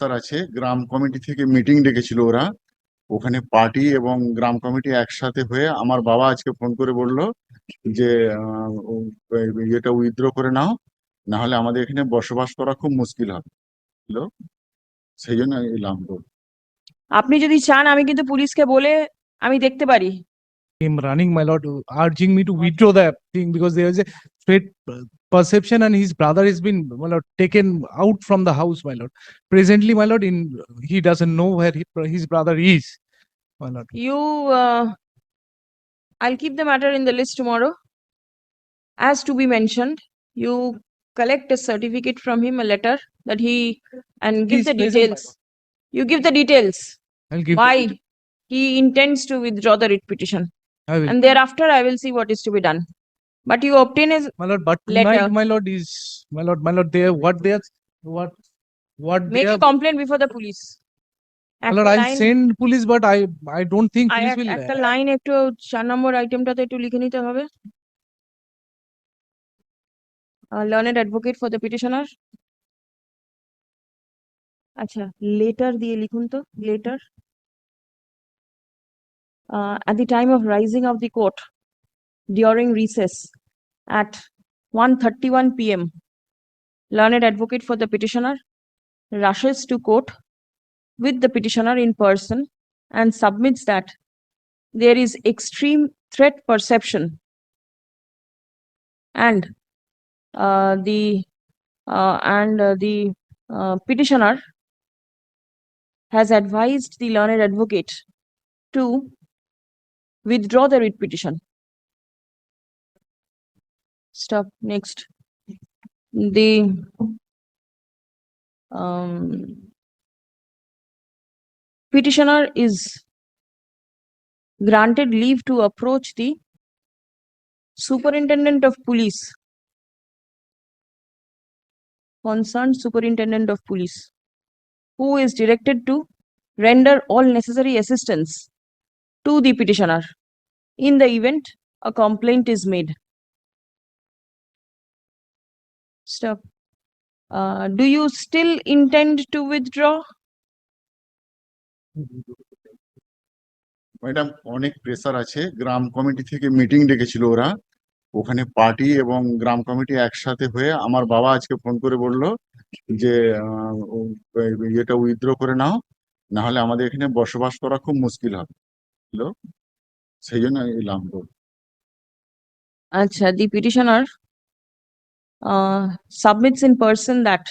Pressure আছে, গ্রাম committee থেকে মিটিং ডেকেছিল ওরা। ওখানে পার্টি এবং গ্রাম কমিটি একসাথে হয়ে আমার বাবা আজকে ফোন করে বলল যে এটা উইথড্র করে নাও না হলে আমাদের এখানে বসবাস করা খুব মুশকিল হবে। সেই জন্য এলাম। আপনি যদি চান আমি কিন্তু পুলিশকে বলে আমি দেখতে পারি। Him running, my lord, urging me to withdraw the thing because there is a straight perception and his brother has been, my lord, taken out from the house, my lord. Presently, my lord, in, he doesn't know where he- his brother is, my lord. You, uh, I'll keep the matter in the list tomorrow. As to be mentioned, you collect a certificate from him, a letter that he, and give He's the present, my details. You give the details, I'll give. the why he intends to withdraw the writ petition I will, And thereafter, I will see what is to be done. But you obtain his, my lord, but letter. tonight, my lord, is, my lord, my lord, they, what they are, what, what they make a are, complaint before the police. my একটা lord, I'll line- send police, but I, I don't think R police এক- will. একটা uh, line একটু চার নম্বর আইটেমটাতে একটু লিখে নিতে হবে learned advocate for the petitioner আচ্ছা লেটার দিয়ে লিখুন তো letter at the time of rising of the court during recess at 1:31 p.m. learned advocate for the petitioner rushes to court with the petitioner in person and submits that there is extreme threat perception and uh, the uh, and uh, the uh, petitioner has advised the learned advocate to withdraw the writ petition. Stop. Next. The um, petitioner is granted leave to approach the superintendent of police concerned superintendent of police who is directed to render all necessary assistance to the petitioner in the event a complaint is made. Stop. Uh, do you still intend to withdraw? Madam অনেক pressure আছে গ্রাম committee থেকে meeting ডেকেছিল ওরা ওখানে party এবং গ্রাম committee একসাথে হয়ে আমার বাবা আজকে ফোন করে বলল যে এটা উইথড্র করে নাও না হলে আমাদের এখানে বসবাস করা খুব মুশকিল হবে বুঝলো? সেই জন্য এলাম তো Acha, the petitioner uh, submits in person that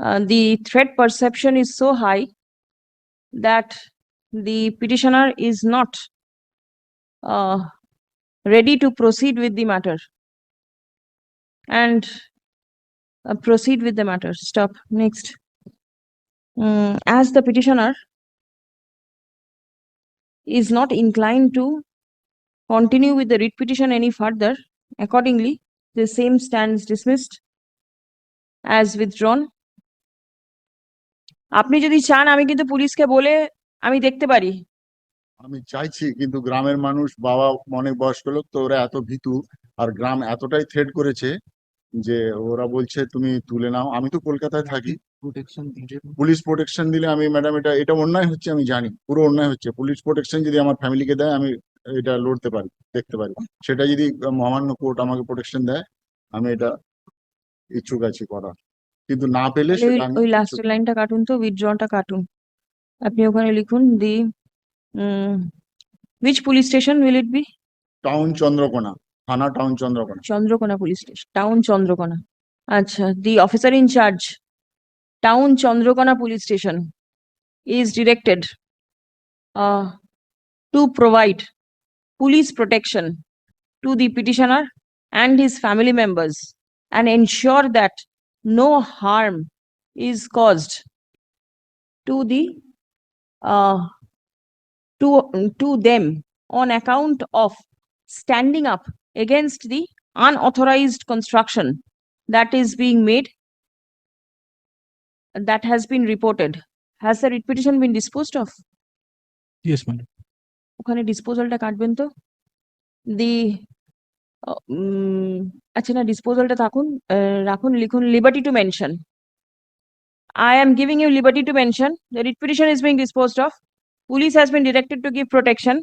uh, the threat perception is so high that the petitioner is not uh, ready to proceed with the matter. And uh, proceed with the matter. Stop. Next. Mm, as the petitioner is not inclined to continue with the writ petition any further, accordingly, the same stands dismissed as withdrawn. আপনি যদি চান আমি কিন্তু পুলিশকে বলে আমি দেখতে পারি আমি চাইছি কিন্তু গ্রামের মানুষ বাবা অনেক বয়স্ক লোক তো ওরা এত ভীতু আর গ্রাম এতটাই থ্রেট করেছে যে ওরা বলছে তুমি তুলে নাও আমি তো কলকাতায় থাকি পুলিশ প্রোটেকশন দিলে আমি ম্যাডাম এটা এটা অন্যায় হচ্ছে আমি জানি। পুরো অন্যায় হচ্ছে। পুলিশ প্রোটেকশন যদি আমার ফ্যামিলিকে দেয় আমি এটা লড়তে পারি দেখতে পারি। সেটা যদি মহামান্য কোর্ট আমাকে প্রোটেকশন দেয় আমি এটা ইচ্ছুক আছি করার। কিন্তু না পেলে ওই- সেটা আমি ওই ইচ্ছুক লাস্টের লাইনটা কাটুন তো উইথড্রটা কাটুন। আপনি ওখানে লিখুন the which police station will it be town Chandrakona থানা town Chandrakona Chandrakona police station town Chandrakona আচ্ছা the officer in town Chandrakona police station is directed uh, to provide police protection to the petitioner and his family members and ensure that no harm is caused to the uh, to to them on account of standing up against the unauthorized construction that is being made that has been reported has the writ petition been disposed of Yes, madam. ওখানে ডিসপোজালটা কাটবেন তো দি আচ্ছা না ডিসপোজালটা থাকুন আহ, রাখুন লিখুন liberty to mention I am giving you liberty to mention, the writ petition is being disposed of. Police has been directed to give protection.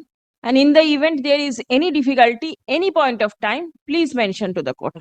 And in the event there is any difficulty, any point of time, please mention to the court.